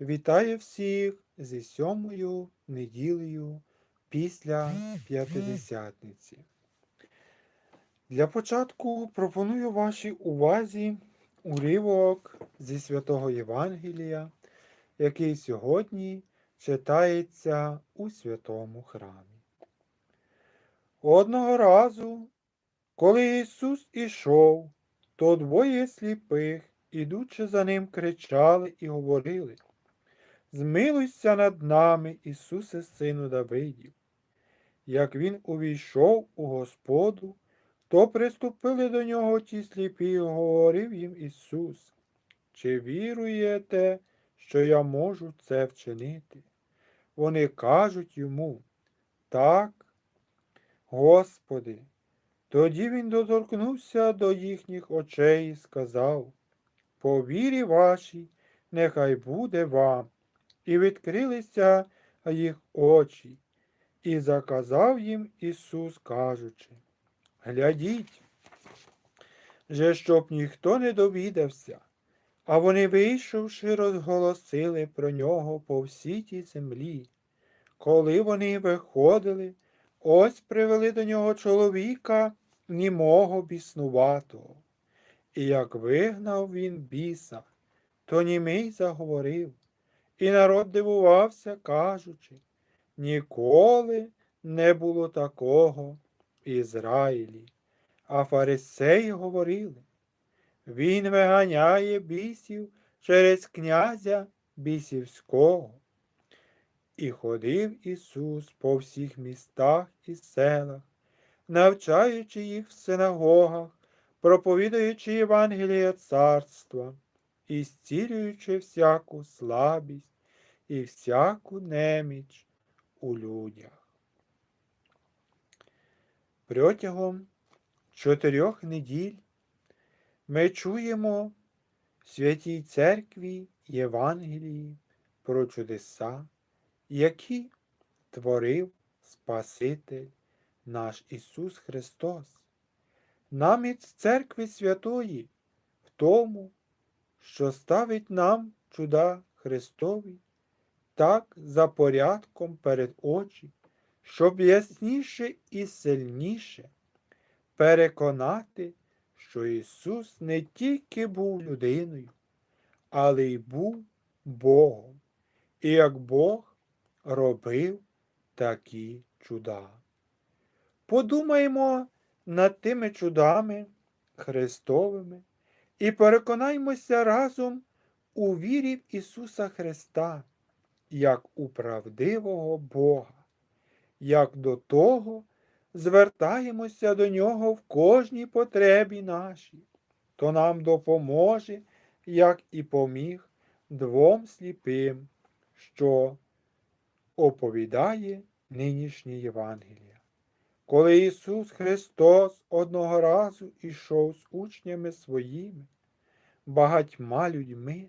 Вітаю всіх зі сьомою неділею після П'ятидесятниці. Для початку пропоную вашій увазі уривок зі Святого Євангелія, який сьогодні читається у святому храмі. Одного разу, коли Ісус ішов, то двоє сліпих, ідучи за ним, кричали і говорили. Змилуйся над нами, Ісусе, Сину Давидів. Як він увійшов у Господу, то приступили до нього ті сліпі, і говорив їм Ісус, чи віруєте, що я можу це вчинити? Вони кажуть йому, так, Господи. Тоді він доторкнувся до їхніх очей і сказав, по вірі вашій, нехай буде вам і відкрилися їх очі, і заказав їм Ісус, кажучи, глядіть, же щоб ніхто не довідався, а вони, вийшовши, розголосили про нього по всій тій землі. Коли вони виходили, ось привели до нього чоловіка німого біснуватого. І як вигнав він біса, то німий заговорив. І народ дивувався, кажучи, ніколи не було такого в Ізраїлі. А фарисеї говорили, він виганяє бісів через князя бісівського. І ходив Ісус по всіх містах і селах, навчаючи їх в синагогах, проповідуючи Євангеліє царства і зцілюючи всяку слабість і всяку неміч у людях. Протягом чотирьох неділь ми чуємо в Святій Церкві Євангелії про чудеса, які творив Спаситель наш Ісус Христос. Наміць церкви святої в тому, що ставить нам чуда Христові, так за порядком перед очі, щоб ясніше і сильніше переконати, що Ісус не тільки був людиною, але й був Богом, і як Бог робив такі чуда. Подумаємо над тими чудами Христовими і переконаймося разом у вірі в Ісуса Христа, як у правдивого Бога, як до того звертаємося до Нього в кожній потребі нашій, то нам допоможе, як і поміг двом сліпим, що оповідає нинішнє Євангеліє. Коли Ісус Христос одного разу ішов з учнями своїми, багатьма людьми,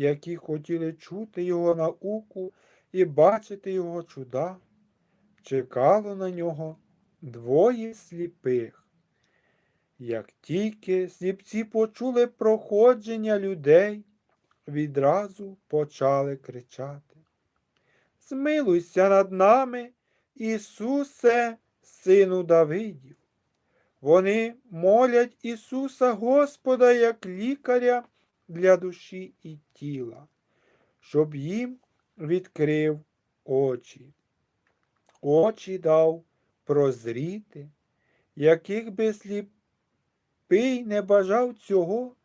які хотіли чути Його науку і бачити Його чуда, чекало на нього двоє сліпих. Як тільки сліпці почули проходження людей, відразу почали кричати. Змилуйся над нами, Ісусе! сину Давидів. Вони молять Ісуса Господа як лікаря для душі і тіла, щоб їм відкрив очі. Очі дав прозріти, яких би сліпий не бажав цього,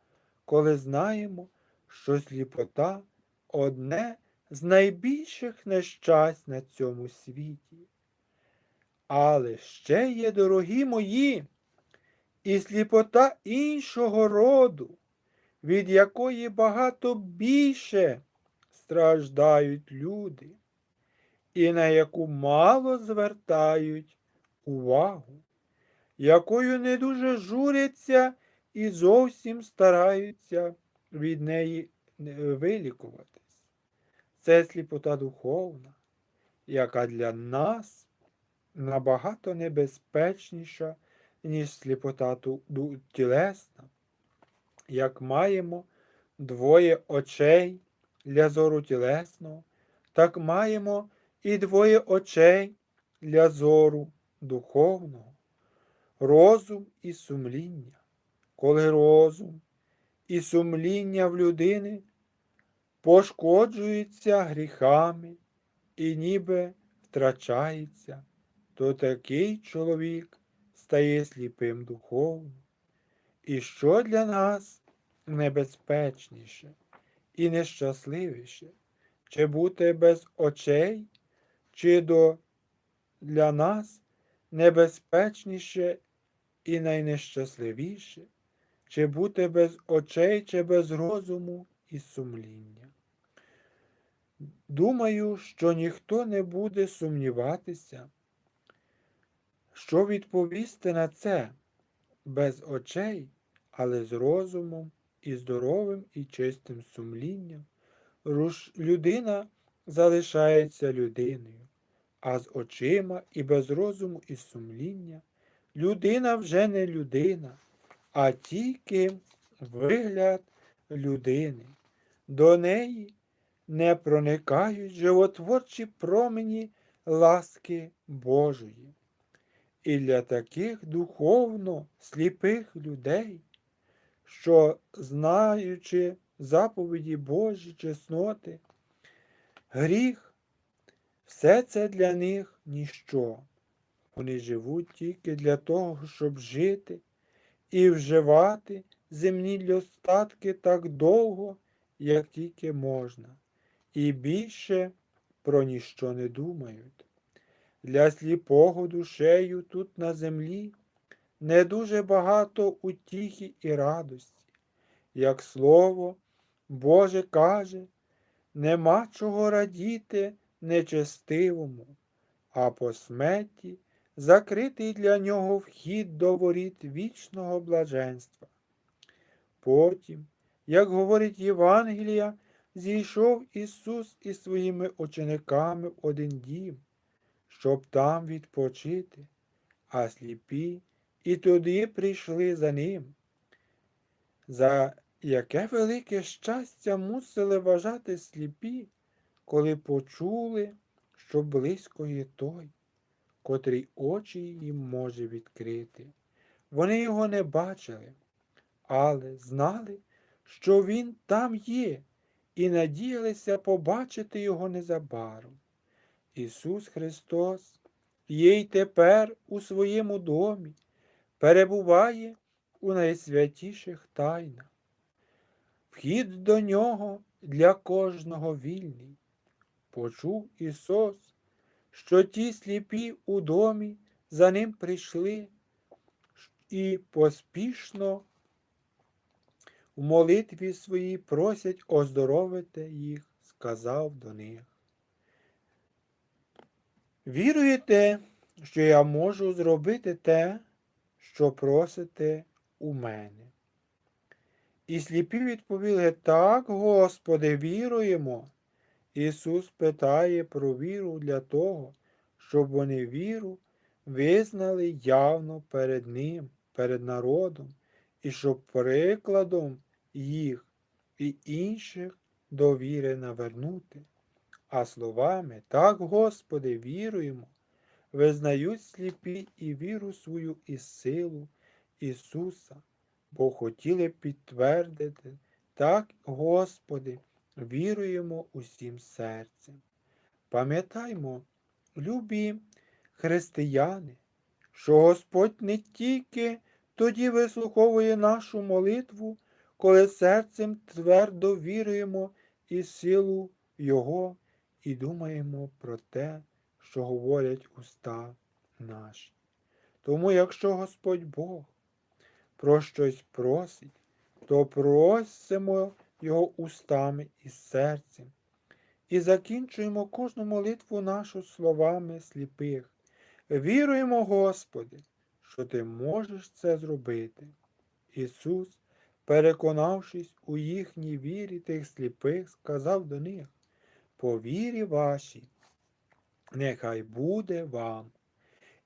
коли знаємо, що сліпота одне з найбільших нещасть на цьому світі. Але ще є, дорогі мої, і сліпота іншого роду, від якої багато більше страждають люди, і на яку мало звертають увагу, якою не дуже журяться і зовсім стараються від неї вилікуватись. Це сліпота духовна, яка для нас набагато небезпечніша, ніж сліпота тілесна. Як маємо двоє очей для зору тілесного, так маємо і двоє очей для зору духовного, розум і сумління. Коли розум і сумління в людини пошкоджуються гріхами і ніби втрачається, то такий чоловік стає сліпим духовно. І що для нас небезпечніше і нещасливіше, чи бути без очей, чи до для нас небезпечніше і найнещасливіше, чи бути без очей, чи без розуму і сумління. Думаю, що ніхто не буде сумніватися, що відповісти на це без очей, але з розумом і здоровим і чистим сумлінням. Людина залишається людиною, а з очима і без розуму і сумління людина вже не людина, а тільки вигляд людини. До неї не проникають животворчі промені ласки Божої. І для таких духовно сліпих людей, що, знаючи заповіді Божі чесноти, гріх, все це для них ніщо. Вони живуть тільки для того, щоб жити і вживати земні достатки так довго, як тільки можна, і більше про ніщо не думають. Для сліпого душею тут на землі не дуже багато утіхи і радості. Як слово Боже каже, нема чого радіти нечестивому, а по смерті закритий для нього вхід до воріт вічного блаженства. Потім, як говорить Євангелія, зійшов Ісус із своїми учениками в один дім, щоб там відпочити, а сліпі і туди прийшли за ним. За яке велике щастя мусили вважати сліпі, коли почули, що близько є той, котрий очі їм може відкрити. Вони його не бачили, але знали, що він там є, і надіялися побачити його незабаром. Ісус Христос є й тепер у своєму домі, перебуває у найсвятіших тайнах. Вхід до нього для кожного вільний. Почув Ісус, що ті сліпі у домі за ним прийшли і поспішно в молитві своїй просять оздоровити їх, сказав до них. Віруєте, що я можу зробити те, що просите у мене? І сліпі відповіли, так, Господи, віруємо. Ісус питає про віру для того, щоб вони віру визнали явно перед Ним, перед народом, і щоб прикладом їх і інших до віри навернути. А словами так, Господи, віруємо, визнають сліпі і віру свою і силу Ісуса, бо хотіли підтвердити, так, Господи, віруємо усім серцем. Пам'ятаймо, любі християни, що Господь не тільки тоді вислуховує нашу молитву, коли серцем твердо віруємо і силу Його і думаємо про те, що говорять уста наші. Тому, якщо Господь Бог про щось просить, то просимо Його устами і серцем. І закінчуємо кожну молитву нашу словами сліпих. Віруємо, Господи, що Ти можеш це зробити. Ісус, переконавшись у їхній вірі тих сліпих, сказав до них по вірі вашій, нехай буде вам.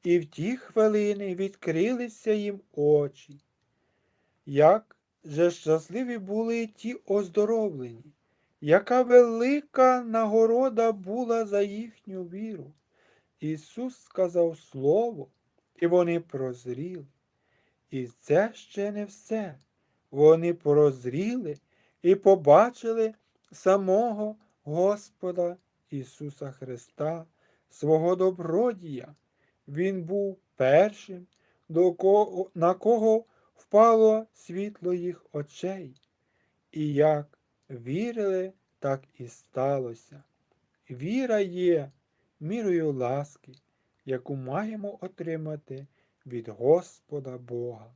І в ті хвилини відкрилися їм очі. Як же щасливі були ті оздоровлені, яка велика нагорода була за їхню віру. Ісус сказав Слово, і вони прозріли. І це ще не все. Вони прозріли і побачили самого Господа Ісуса Христа, свого добродія. Він був першим, до кого, на кого впало світло їх очей. І як вірили, так і сталося. Віра є мірою ласки, яку маємо отримати від Господа Бога.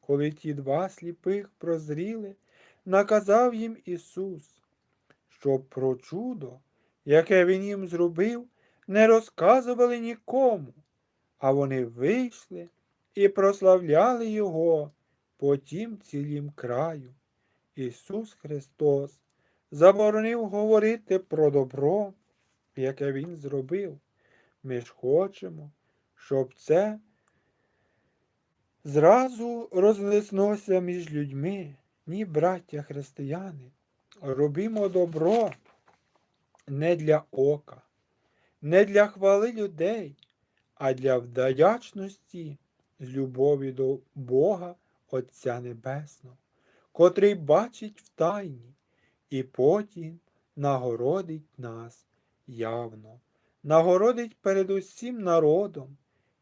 Коли ті два сліпих прозріли, наказав їм Ісус, щоб про чудо, яке Він їм зробив, не розказували нікому, а вони вийшли і прославляли Його по тім цілім краю. Ісус Христос заборонив говорити про добро, яке Він зробив. Ми ж хочемо, щоб це зразу розлеснулося між людьми, ні, браття християни. Робімо добро не для ока, не для хвали людей, а для вдячності з любові до Бога Отця Небесного, котрий бачить в тайні і потім нагородить нас явно, нагородить перед усім народом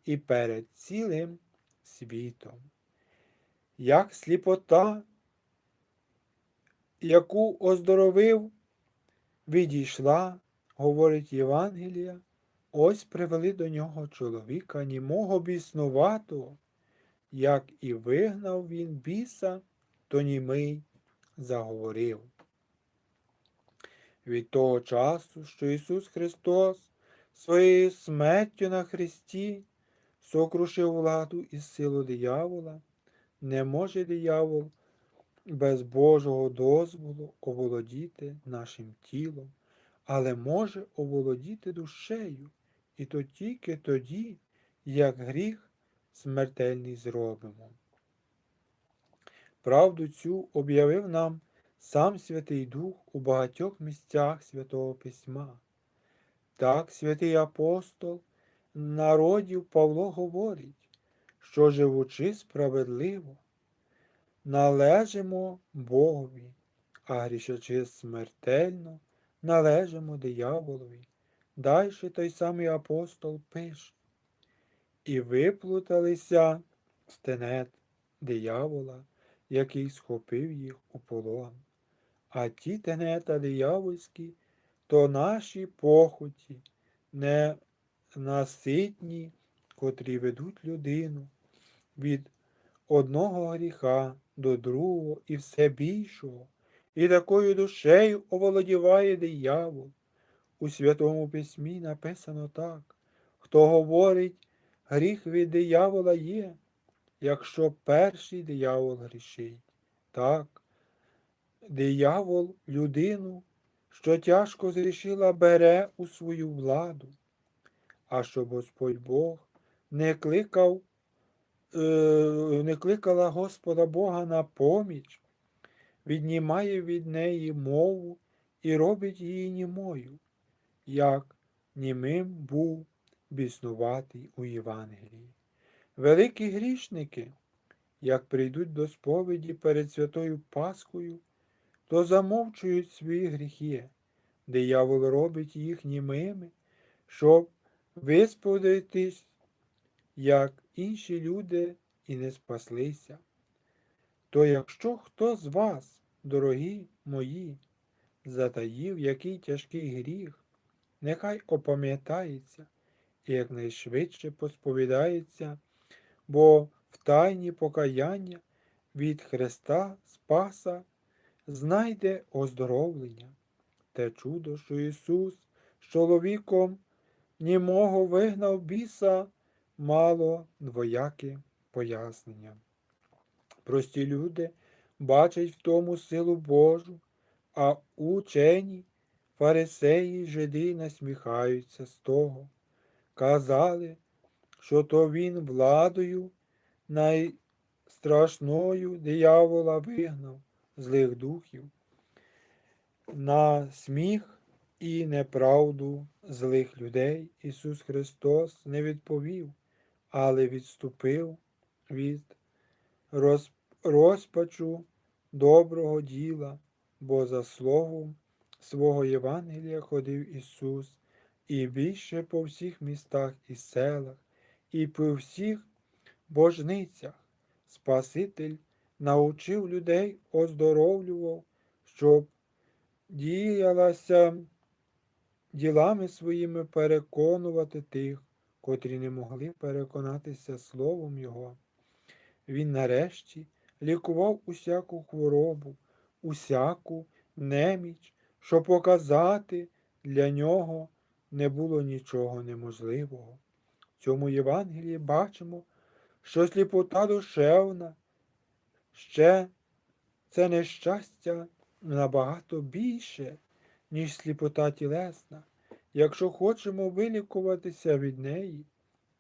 і перед цілим світом. Як сліпота, яку оздоровив, відійшла, говорить Євангелія, ось привели до нього чоловіка, німого біснуватого, як і вигнав він біса, то німий заговорив. Від того часу, що Ісус Христос своєю смертю на Христі сокрушив владу і силу диявола, не може диявол без Божого дозволу оволодіти нашим тілом, але може оволодіти душею, і то тільки тоді, як гріх смертельний зробимо. Правду цю об'явив нам сам Святий Дух у багатьох місцях Святого Письма. Так, святий апостол народів Павло говорить, що живучи справедливо, належимо Богові, а грішачи смертельно, належимо дияволові. Дальше той самий апостол пише. І виплуталися стенет диявола, який схопив їх у полон. А ті тенета диявольські, то наші похоті, ненаситні, котрі ведуть людину від одного гріха до другого і все більшого, і такою душею оволодіває диявол. У Святому Письмі написано так, хто говорить, гріх від диявола є, якщо перший диявол грішить. Так, диявол людину, що тяжко зрішила, бере у свою владу, а щоб Господь Бог не кликав, е, не кликала Господа Бога на поміч, віднімає від неї мову і робить її німою, як німим був біснуватий у Євангелії. Великі грішники, як прийдуть до сповіді перед святою Пасхою, то замовчують свої гріхи, диявол робить їх німими, щоб висповідатись, як інші люди і не спаслися. То якщо хто з вас, дорогі мої, затаїв який тяжкий гріх, нехай опам'ятається і якнайшвидше посповідається, бо в тайні покаяння від Христа Спаса знайде оздоровлення. Те чудо, що Ісус з чоловіком німого вигнав біса, мало двояке пояснення. Прості люди бачать в тому силу Божу, а учені, фарисеї, жиди насміхаються з того. Казали, що то він владою найстрашною диявола вигнав злих духів. на сміх і неправду злих людей Ісус Христос не відповів, але відступив від розпачу доброго діла, бо за словом свого Євангелія ходив Ісус і більше по всіх містах і селах, і по всіх божницях. Спаситель научив людей, оздоровлював, щоб діялася ділами своїми переконувати тих, котрі не могли переконатися словом Його. Він нарешті лікував усяку хворобу, усяку неміч, щоб показати для нього не було нічого неможливого. В цьому Євангелії бачимо, що сліпота душевна ще це нещастя набагато більше, ніж сліпота тілесна. Якщо хочемо вилікуватися від неї,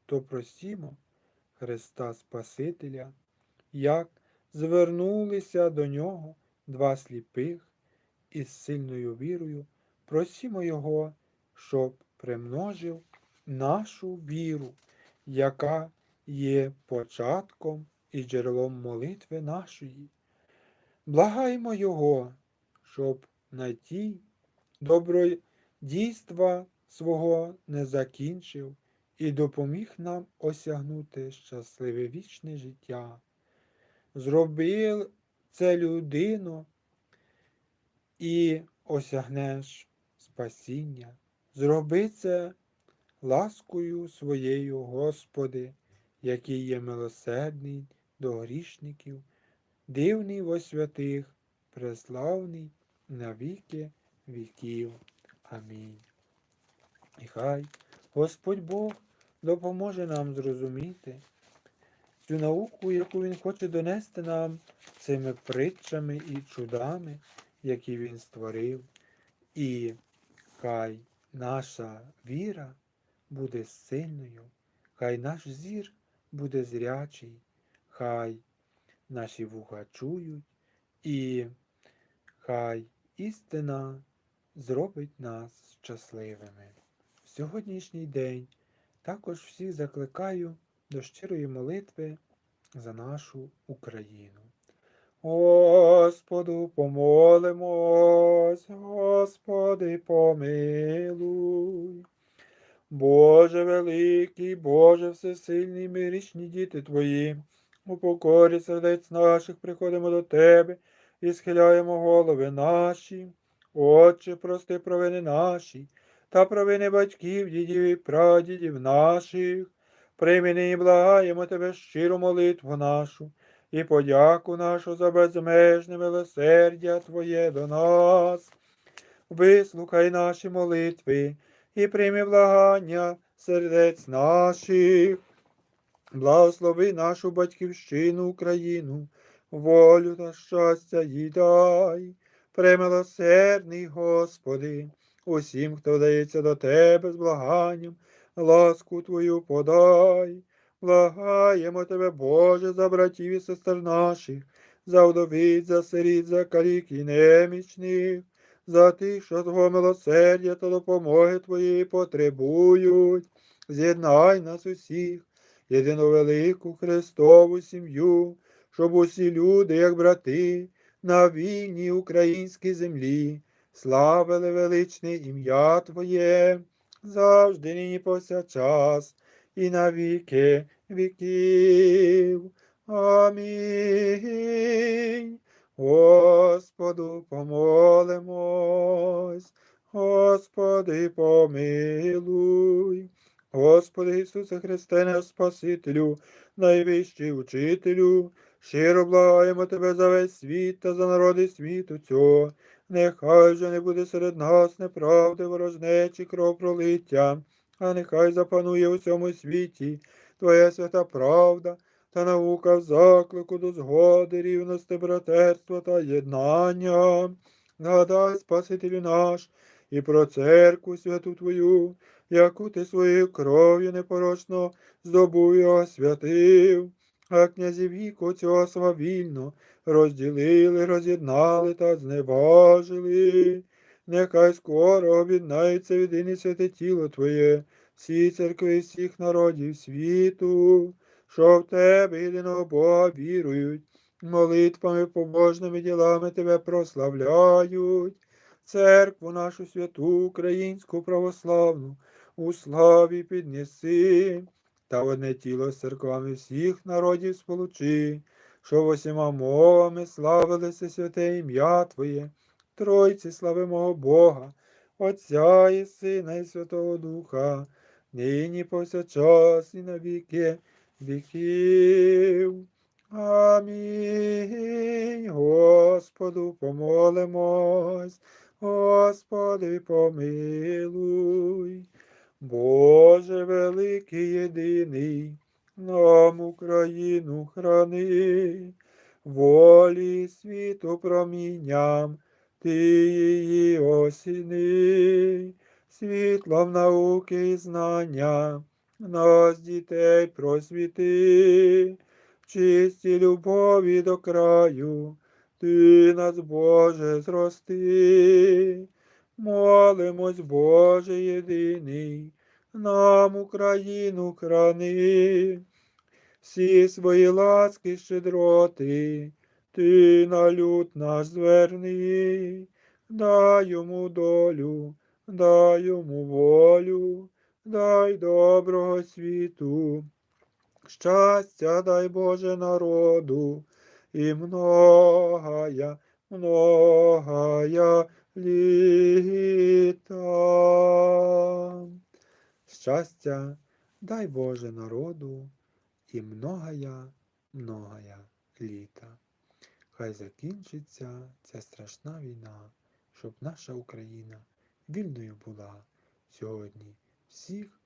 то просімо Христа Спасителя, як звернулися до нього два сліпих із сильною вірою, просімо Його, щоб примножив нашу віру, яка є початком і джерелом молитви нашої. Благаємо Його, щоб на ті добродійства свого не закінчив і допоміг нам осягнути щасливе вічне життя. Зробив це людину і осягнеш спасіння. Зроби це ласкою своєю, Господи, який є милосердний до грішників, дивний во святих, преславний на віки віків. Амінь. І хай Господь Бог допоможе нам зрозуміти цю науку, яку Він хоче донести нам цими притчами і чудами, які Він створив. І хай наша віра буде сильною, хай наш зір буде зрячий, хай наші вуха чують, і хай істина зробить нас щасливими. Сьогоднішній день також всіх закликаю до щирої молитви за нашу Україну. Господу помолимось, Господи помилуй. Боже великий, Боже всесильний, ми річні діти Твої, у покорі сердець наших приходимо до Тебе і схиляємо голови наші. Отче, прости провини наші, та провини батьків, дідів і прадідів наших. Прийми нині благаємо Тебе щиру молитву нашу і подяку нашу за безмежне милосердя Твоє до нас. Вислухай наші молитви і прийми благання сердець наших. Благослови нашу батьківщину Україну, волю та щастя їй дай. Премилосердний Господи, усім, хто дається до Тебе з благанням, ласку Твою подай. Благаємо Тебе, Боже, за братів і сестер наших, за вдовиць, за сиріт, за калік і немічних, за тих, що Твого милосердя та допомоги Твоєї потребують. З'єднай нас усіх, єдину велику Христову сім'ю, щоб усі люди, як брати, на вільній українській землі, славили величне ім'я Твоє, завжди нині повсякчас і на віки віків. Амінь. Господу помолимось, Господи помилуй. Господи Ісусе Христе, Спасителю, найвищий учителю, щиро благаємо Тебе за весь світ та за народи світу цього. Нехай же не буде серед нас неправди, ворожнечі, кровопролиття, а нехай запанує у всьому світі Твоя свята правда та наука в заклику до згоди, рівності, братерства та єднання. Нагадай, Спасителю наш, і про церкву святу Твою, яку ти своєю кров'ю непорочно здобув і освятив, а князі віку цього свавільно розділили, роз'єднали та зневажили. нехай скоро об'єднається єдине святе тіло Твоє, всі церкви всіх народів світу, що в Тебе єдиного Бога вірують, молитвами побожними ділами Тебе прославляють, церкву нашу святу українську православну, у славі піднеси, та одне тіло з церквами всіх народів сполучи, що восіма мовами славилися святе ім'я Твоє, Тройці славимого Бога, Отця і Сина, і Святого Духа, нині повсякчас і на віки віків. Амінь. Господу помолимось, Господи помилуй. Боже великий єдиний, нам Україну храни, волі світу промінням, ти її осіни, світлом науки і знання, нас дітей просвіти, в чистій любові до краю, ти нас, Боже, зрости. Молимось, Боже єдиний, нам Україну храни, всі свої ласки щедроти, ти на люд наш зверни, дай йому долю, дай йому волю, дай доброго світу, щастя дай Боже народу, і многая, многая літа. Щастя, дай Боже народу і многая, многая літа. Хай закінчиться ця страшна війна, щоб наша Україна вільною була сьогодні. Всіх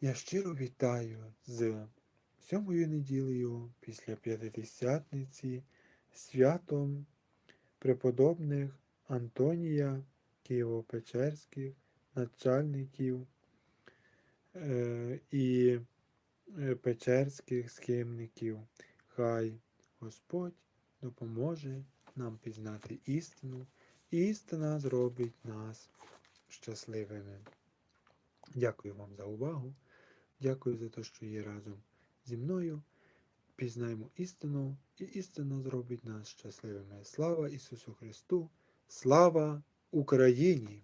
я щиро вітаю з сьомою неділею після П'ятидесятниці, святом преподобних Антонія Києво-Печерських, начальників е, і е, печерських схимників. Хай Господь допоможе нам пізнати істину, істина зробить нас щасливими. Дякую вам за увагу. Дякую за те, що є разом зі мною. Пізнаємо істину, і істина зробить нас щасливими. Слава Ісусу Христу! Слава Україні!